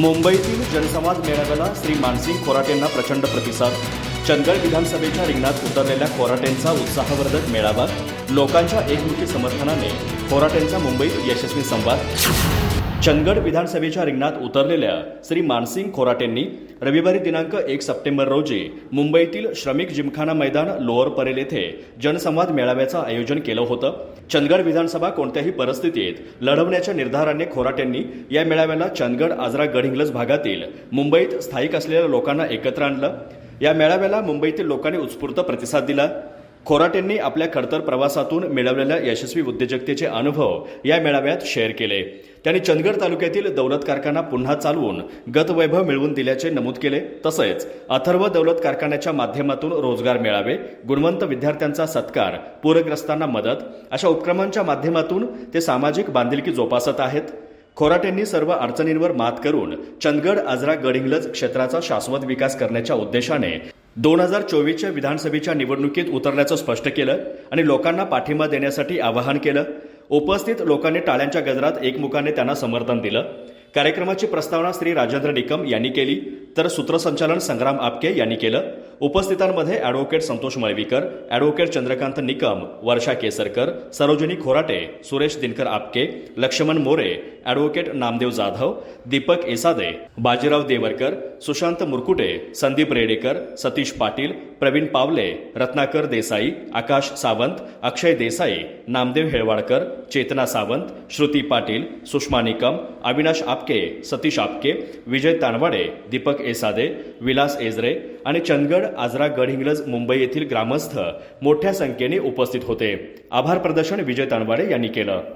मुंबईतील जनसंवाद मेळाव्याला श्री मानसिंग खोराटेंना प्रचंड प्रतिसाद. चंदगड विधानसभेच्या रिंगणात उतरलेल्या खोराटेंचा उत्साहवर्धक मेळावा लोकांच्या एकमुखी समर्थनाने खोराटेंचा मुंबईत यशस्वी संवाद. चंदगड विधानसभेच्या रिंगणात उतरलेल्या श्री मानसिंग खोराटेंनी रविवारी दिनांक एक सप्टेंबर रोजी मुंबईतील श्रमिक जिमखाना मैदान लोअर परेल येथे जनसंवाद मेळाव्याचं आयोजन केलं होतं. चंदगड विधानसभा कोणत्याही परिस्थितीत लढवण्याच्या निर्धाराने खोराटेंनी या मेळाव्याला चंदगड आजरा गडहिंग्लज भागातील मुंबईत स्थायिक असलेल्या लोकांना एकत्र आणलं. या मेळाव्याला मुंबईतील लोकांनी उत्स्फूर्त प्रतिसाद दिला. खोराटेंनी आपल्या खडतर प्रवासातून मिळवलेल्या यशस्वी उद्योजकतेचे अनुभव या मेळाव्यात शेअर केले. त्यांनी चंदगड तालुक्यातील दौलत कारखाना पुन्हा चालवून गतवैभव मिळवून दिल्याचे नमूद केले. तसेच अथर्व दौलत कारखान्याच्या माध्यमातून रोजगार मिळावे गुणवंत विद्यार्थ्यांचा सत्कार पूरग्रस्तांना मदत अशा उपक्रमांच्या माध्यमातून ते सामाजिक बांधिलकी जोपासत आहेत. खोराटेंनी सर्व अडचणींवर मात करून चंदगड आजरा गडिंगलज क्षेत्राचा शाश्वत विकास करण्याच्या उद्देशाने दोन हजार चोवीसच्या विधानसभेच्या निवडणुकीत उतरल्याचं स्पष्ट केलं आणि लोकांना पाठिंबा देण्यासाठी आवाहन केलं. उपस्थित लोकांनी टाळ्यांच्या गजरात एकमुखाने त्यांना समर्थन दिलं. कार्यक्रमाची प्रस्तावना श्री राजेंद्र निकम यांनी केली. तर सूत्रसंचालन संग्राम आपके यांनी केलं. उपस्थितांमध्ये advocate Santosh Malvikar advocate Chandrakant Nikam Varsha Kesarkar Sarojini Khorate Suresh Dinkar Apke Laxman More advocate Namdev Jadhav Deepak Esade Bajirao Devarkar Sushant Murkute Sandeep Redekar Satish Patil Pravin Pawale Ratnakar Desai आकाश सावंत अक्षय देसाई नामदेव हेळवाडकर चेतना सावंत श्रुती पाटील सुषमा निकम अविनाश आपके सतीश आपके विजय तानवाडे दीपक एसादे विलास एजरे आणि चंदगड आजरा गडहिंग्लज मुंबई येथील ग्रामस्थ मोठ्या संख्येने उपस्थित होते. आभार प्रदर्शन विजय तानवाडे यांनी केलं.